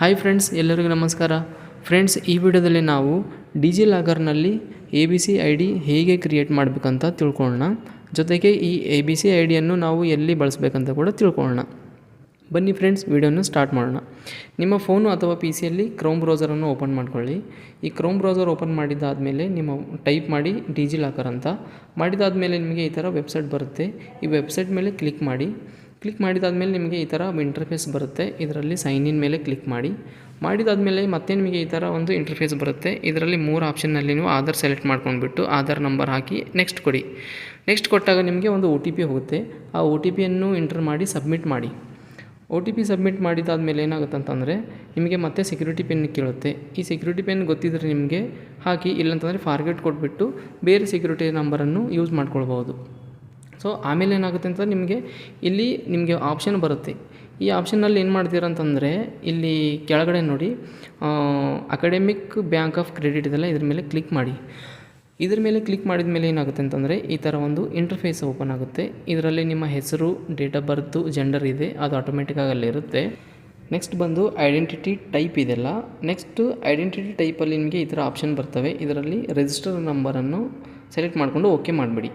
Hi friends ಎಲ್ಲರಿಗೂ ನಮಸ್ಕಾರ. Friends ಈ ವಿಡಿಯೋದಲ್ಲಿ ನಾವು ಡಿಜಿ ಲಾಕರ್ನಲ್ಲಿ A B C I D ಹೇಗೆ ಕ್ರಿಯೇಟ್ ಮಾಡಬೇಕಂತ ತಿಳ್ಕೊಳ್ಳೋಣ. ಜೊತೆಗೆ ಈ ಎ ಬಿ ಸಿ ಐ ಡಿಯನ್ನು ನಾವು ಎಲ್ಲಿ ಬಳಸಬೇಕಂತ ಕೂಡ ತಿಳ್ಕೊಳ್ಳೋಣ. ಬನ್ನಿ ಫ್ರೆಂಡ್ಸ್ ವಿಡಿಯೋನ ಸ್ಟಾರ್ಟ್ ಮಾಡೋಣ. ನಿಮ್ಮ ಫೋನು ಅಥವಾ ಪಿ ಸಿಯಲ್ಲಿ ಕ್ರೋಮ್ ಬ್ರೌಸರನ್ನು ಓಪನ್ ಮಾಡ್ಕೊಳ್ಳಿ. ಈ ಕ್ರೋಮ್ ಬ್ರೌಸರ್ ಓಪನ್ ಮಾಡಿದ್ದಾದಮೇಲೆ ನಿಮ್ಮ ಟೈಪ್ ಮಾಡಿ ಡಿಜಿ ಲಾಕರ್ ಅಂತ. ಮಾಡಿದಾದಮೇಲೆ ನಿಮಗೆ ಈ ಥರ ವೆಬ್ಸೈಟ್ ಬರುತ್ತೆ. ಈ ವೆಬ್ಸೈಟ್ ಮೇಲೆ ಕ್ಲಿಕ್ ಮಾಡಿ. ಕ್ಲಿಕ್ ಮಾಡಿದಾದಮೇಲೆ ನಿಮಗೆ ಈ ಥರ ಇಂಟರ್ಫೇಸ್ ಬರುತ್ತೆ. ಇದರಲ್ಲಿ ಸೈನ್ ಇನ್ ಮೇಲೆ ಕ್ಲಿಕ್ ಮಾಡಿ. ಮಾಡಿದಾದಮೇಲೆ ಮತ್ತೆ ನಿಮಗೆ ಈ ಥರ ಒಂದು ಇಂಟರ್ಫೇಸ್ ಬರುತ್ತೆ. ಇದರಲ್ಲಿ ಮೂರು ಆಪ್ಷನ್ನಲ್ಲಿ ನೀವು ಆಧಾರ್ ಸೆಲೆಕ್ಟ್ ಮಾಡ್ಕೊಂಡ್ಬಿಟ್ಟು ಆಧಾರ್ ನಂಬರ್ ಹಾಕಿ ನೆಕ್ಸ್ಟ್ ಕೊಡಿ. ನೆಕ್ಸ್ಟ್ ಕೊಟ್ಟಾಗ ನಿಮಗೆ ಒಂದು ಒ ಹೋಗುತ್ತೆ. ಆ ಒ ಟಿ ಎಂಟರ್ ಮಾಡಿ ಸಬ್ಮಿಟ್ ಮಾಡಿ. ಒ ಟಿ ಪಿ ಸಬ್ಮಿಟ್ ಮಾಡಿದಾದ್ಮೇಲೆ ಏನಾಗುತ್ತೆ ಅಂತಂದರೆ, ನಿಮಗೆ ಮತ್ತೆ ಸೆಕ್ಯೂರಿಟಿ ಪಿನ್ ಕೇಳುತ್ತೆ. ಈ ಸೆಕ್ಯೂರಿಟಿ ಪಿನ್ ಗೊತ್ತಿದ್ದರೆ ನಿಮಗೆ ಹಾಕಿ, ಇಲ್ಲಂತಂದರೆ ಫಾರ್ಗೆಟ್ ಕೊಟ್ಬಿಟ್ಟು ಬೇರೆ ಸೆಕ್ಯೂರಿಟಿ ನಂಬರನ್ನು ಯೂಸ್ ಮಾಡ್ಕೊಳ್ಬೋದು ಸೊ ಆಮೇಲೆ ಏನಾಗುತ್ತೆ ಅಂತ ನಿಮಗೆ ಇಲ್ಲಿ ನಿಮಗೆ ಆಪ್ಷನ್ ಬರುತ್ತೆ. ಈ ಆಪ್ಷನ್ನಲ್ಲಿ ಏನು ಮಾಡ್ತೀರ ಅಂತಂದರೆ ಇಲ್ಲಿ ಕೆಳಗಡೆ ನೋಡಿ ಅಕಾಡೆಮಿಕ್ ಬ್ಯಾಂಕ್ ಆಫ್ ಕ್ರೆಡಿಟ್ ಇದೆಲ್ಲ ಇದ್ರ ಮೇಲೆ ಕ್ಲಿಕ್ ಮಾಡಿ. ಇದ್ರ ಮೇಲೆ ಕ್ಲಿಕ್ ಮಾಡಿದ ಮೇಲೆ ಏನಾಗುತ್ತೆ ಅಂತಂದರೆ ಈ ಥರ ಒಂದು ಇಂಟರ್ಫೇಸ್ ಓಪನ್ ಆಗುತ್ತೆ. ಇದರಲ್ಲಿ ನಿಮ್ಮ ಹೆಸರು ಡೇಟ್ ಆಫ್ ಬರ್ತು ಜೆಂಡರ್ ಇದೆ, ಅದು ಆಟೋಮೆಟಿಕ್ಕಾಗಿ ಅಲ್ಲಿರುತ್ತೆ ನೆಕ್ಸ್ಟ್ ಬಂದು ಐಡೆಂಟಿಟಿ ಟೈಪ್ ಇದೆಲ್ಲ. ನೆಕ್ಸ್ಟ್ ಐಡೆಂಟಿಟಿ ಟೈಪಲ್ಲಿ ನಿಮಗೆ ಈ ಥರ ಆಪ್ಷನ್ ಬರ್ತವೆ. ಇದರಲ್ಲಿ ರಿಜಿಸ್ಟರ್ ನಂಬರನ್ನು ಸೆಲೆಕ್ಟ್ ಮಾಡಿಕೊಂಡು ಓಕೆ ಮಾಡಿಬಿಡಿ.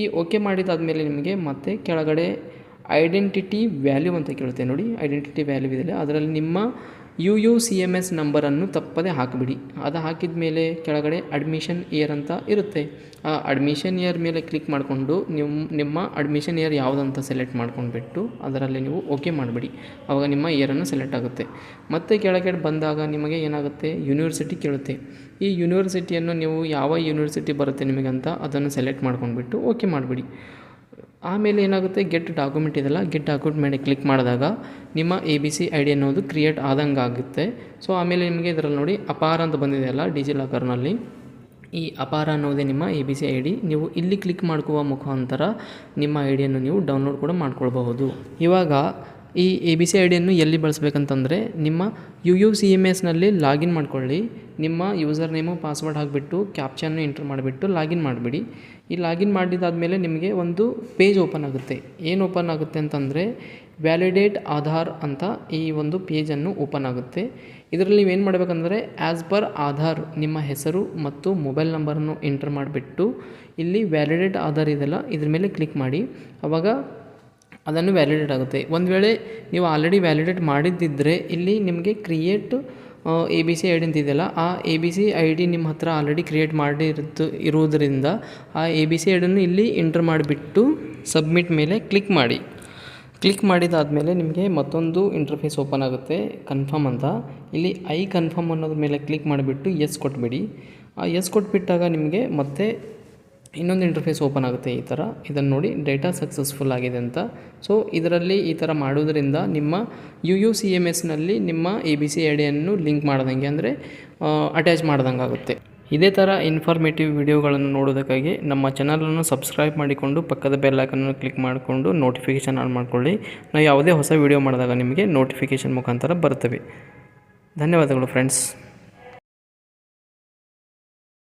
ಈ ಓಕೆ ಮಾಡಿದಾದಮೇಲೆ ನಿಮಗೆ ಮತ್ತೆ ಕೆಳಗಡೆ ಐಡೆಂಟಿಟಿ ವ್ಯಾಲ್ಯೂ ಅಂತ ಕೇಳುತ್ತೆ ನೋಡಿ. ಐಡೆಂಟಿಟಿ ವ್ಯಾಲ್ಯೂ ಇದೆ ಅದರಲ್ಲಿ ನಿಮ್ಮ U U C M S ನಂಬರನ್ನು ತಪ್ಪದೆ ಹಾಕಿಬಿಡಿ. ಅದು ಹಾಕಿದ ಮೇಲೆ ಕೆಳಗಡೆ ಅಡ್ಮಿಷನ್ ಇಯರ್ ಅಂತ ಇರುತ್ತೆ. ಆ ಅಡ್ಮಿಷನ್ ಇಯರ್ ಮೇಲೆ ಕ್ಲಿಕ್ ಮಾಡಿಕೊಂಡು ನಿಮ್ಮ ನಿಮ್ಮ ಅಡ್ಮಿಷನ್ ಇಯರ್ ಯಾವುದಂತ ಸೆಲೆಕ್ಟ್ ಮಾಡ್ಕೊಂಡ್ಬಿಟ್ಟು ಅದರಲ್ಲಿ ನೀವು ಓಕೆ ಮಾಡಿಬಿಡಿ. ಆವಾಗ ನಿಮ್ಮ ಇಯರನ್ನು ಸೆಲೆಕ್ಟ್ ಆಗುತ್ತೆ. ಮತ್ತು ಕೆಳಗಡೆ ಬಂದಾಗ ನಿಮಗೆ ಏನಾಗುತ್ತೆ? ಯೂನಿವರ್ಸಿಟಿ ಕೇಳುತ್ತೆ. ಈ ಯೂನಿವರ್ಸಿಟಿಯನ್ನು ನೀವು ಯಾವ ಯೂನಿವರ್ಸಿಟಿ ಬರುತ್ತೆ ನಿಮಗೆ ಅಂತ ಅದನ್ನು ಸೆಲೆಕ್ಟ್ ಮಾಡ್ಕೊಂಡ್ಬಿಟ್ಟು ಓಕೆ ಮಾಡಿಬಿಡಿ. ಆಮೇಲೆ ಏನಾಗುತ್ತೆ? ಗೆಟ್ ಡಾಕ್ಯುಮೆಂಟ್ ಇದೆಲ್ಲ ಗೆಟ್ ಡಾಕ್ಯುಮೆಂಟ್ ಮೇಲೆ ಕ್ಲಿಕ್ ಮಾಡಿದಾಗ ನಿಮ್ಮ A B C I D ಅನ್ನೋದು ಕ್ರಿಯೇಟ್ ಆದಂಗೆ ಆಗುತ್ತೆ. ಸೊ ಆಮೇಲೆ ನಿಮಗೆ ಇದರಲ್ಲಿ ನೋಡಿ ಅಪಾರ ಅಂತ ಬಂದಿದೆಯಲ್ಲ ಡಿಜಿ ಲಾಕರ್ನಲ್ಲಿ ಈ ಅಪಾರ ಅನ್ನೋದೇ ನಿಮ್ಮ A B C I D ನೀವು ಇಲ್ಲಿ ಕ್ಲಿಕ್ ಮಾಡ್ಕುವ ಮುಖಾಂತರ ನಿಮ್ಮ ಐ ಡಿಯನ್ನು ನೀವು ಡೌನ್ಲೋಡ್ ಕೂಡ ಮಾಡ್ಕೊಳ್ಬಹುದು. ಇವಾಗ ಈ ಎ ಬಿ ಸಿ ಐ ಡಿಯನ್ನು ಎಲ್ಲಿ ಬಳಸ್ಬೇಕಂತಂದರೆ ನಿಮ್ಮ ಯು ಯು ಸಿ ಎಂ ಎಸ್ನಲ್ಲಿ ಲಾಗಿನ್ ಮಾಡ್ಕೊಳ್ಳಿ. ನಿಮ್ಮ ಯೂಸರ್ ನೇಮು, ಪಾಸ್ವರ್ಡ್ ಹಾಕಿಬಿಟ್ಟು ಕ್ಯಾಪ್ಚನ್ನು ಎಂಟ್ರ್ ಮಾಡಿಬಿಟ್ಟು ಲಾಗಿನ್ ಮಾಡಿಬಿಡಿ. ಈ ಲಾಗಿನ್ ಮಾಡಿದಾದಮೇಲೆ ನಿಮಗೆ ಒಂದು ಪೇಜ್ ಓಪನ್ ಆಗುತ್ತೆ. ಏನು ಓಪನ್ ಆಗುತ್ತೆ ಅಂತಂದರೆ ವ್ಯಾಲಿಡೇಟ್ ಆಧಾರ್ ಅಂತ ಈ ಒಂದು ಪೇಜನ್ನು ಓಪನ್ ಆಗುತ್ತೆ. ಇದರಲ್ಲಿ ನೀವೇನು ಮಾಡಬೇಕಂದ್ರೆ ಆ್ಯಸ್ ಪರ್ ಆಧಾರ್ ನಿಮ್ಮ ಹೆಸರು ಮತ್ತು ಮೊಬೈಲ್ ನಂಬರನ್ನು ಎಂಟ್ರ್ ಮಾಡಿಬಿಟ್ಟು ಇಲ್ಲಿ ವ್ಯಾಲಿಡೇಟ್ ಆಧಾರ್ ಇದೆಲ್ಲ ಇದ್ರ ಮೇಲೆ ಕ್ಲಿಕ್ ಮಾಡಿ. ಆವಾಗ ಅದನ್ನು ವ್ಯಾಲಿಡೇಟ್ ಆಗುತ್ತೆ. ಒಂದು ವೇಳೆ ನೀವು ಆಲ್ರೆಡಿ ವ್ಯಾಲಿಡೇಟ್ ಮಾಡಿದ್ದಿದ್ದರೆ ಇಲ್ಲಿ ನಿಮಗೆ create A B C I D ಅಂತಿದೆಯಲ್ಲ ಆ A B C I D ನಿಮ್ಮ ಹತ್ರ ಆಲ್ರೆಡಿ ಕ್ರಿಯೇಟ್ ಮಾಡಿರ್ತು ಇರುವುದರಿಂದ ಆ ಎ ಬಿ ಸಿ ಐ ಡಿಯನ್ನು ಇಲ್ಲಿ ಎಂಟ್ರ್ ಮಾಡಿಬಿಟ್ಟು ಸಬ್ಮಿಟ್ ಮೇಲೆ ಕ್ಲಿಕ್ ಮಾಡಿ. ಕ್ಲಿಕ್ ಮಾಡಿದಾದಮೇಲೆ ನಿಮಗೆ ಮತ್ತೊಂದು ಇಂಟರ್ಫೇಸ್ ಓಪನ್ ಆಗುತ್ತೆ. ಕನ್ಫರ್ಮ್ ಅಂತ. ಇಲ್ಲಿ ಐ ಕನ್ಫರ್ಮ್ ಅನ್ನೋದ್ರ ಮೇಲೆ ಕ್ಲಿಕ್ ಮಾಡಿಬಿಟ್ಟು ಎಸ್ ಕೊಟ್ಬಿಡಿ. ಆ ಎಸ್ ಕೊಟ್ಬಿಟ್ಟಾಗ ನಿಮಗೆ ಮತ್ತೆ ಇನ್ನೊಂದು ಇಂಟರ್ಫೇಸ್ ಓಪನ್ ಆಗುತ್ತೆ ಈ ಥರ ಇದನ್ನು ನೋಡಿ ಡೇಟಾ ಸಕ್ಸಸ್ಫುಲ್ ಆಗಿದೆ ಅಂತ. ಸೊ ಇದರಲ್ಲಿ ಈ ಥರ ಮಾಡೋದರಿಂದ ನಿಮ್ಮ ಯು ಯು ಸಿ ಎಂ ಎಸ್ನಲ್ಲಿ ನಿಮ್ಮ ಎ ಬಿ ಸಿ ಐ ಡಿಯನ್ನು ಲಿಂಕ್ ಮಾಡ್ದಂಗೆ ಅಂದರೆ ಅಟ್ಯಾಚ್ ಮಾಡ್ದಂಗೆ ಆಗುತ್ತೆ. ಇದೇ ಥರ ಇನ್ಫಾರ್ಮೇಟಿವ್ ವಿಡಿಯೋಗಳನ್ನು ನೋಡೋದಕ್ಕಾಗಿ ನಮ್ಮ ಚಾನಲನ್ನು ಸಬ್ಸ್ಕ್ರೈಬ್ ಮಾಡಿಕೊಂಡು ಪಕ್ಕದ ಬೆಲ್ಲೈಕನ್ನು ಕ್ಲಿಕ್ ಮಾಡಿಕೊಂಡು ನೋಟಿಫಿಕೇಷನ್ ಆನ್ ಮಾಡ್ಕೊಳ್ಳಿ. ನಾವು ಯಾವುದೇ ಹೊಸ ವಿಡಿಯೋ ಮಾಡಿದಾಗ ನಿಮಗೆ ನೋಟಿಫಿಕೇಷನ್ ಮುಖಾಂತರ ಬರ್ತವೆ ಧನ್ಯವಾದಗಳು ಫ್ರೆಂಡ್ಸ್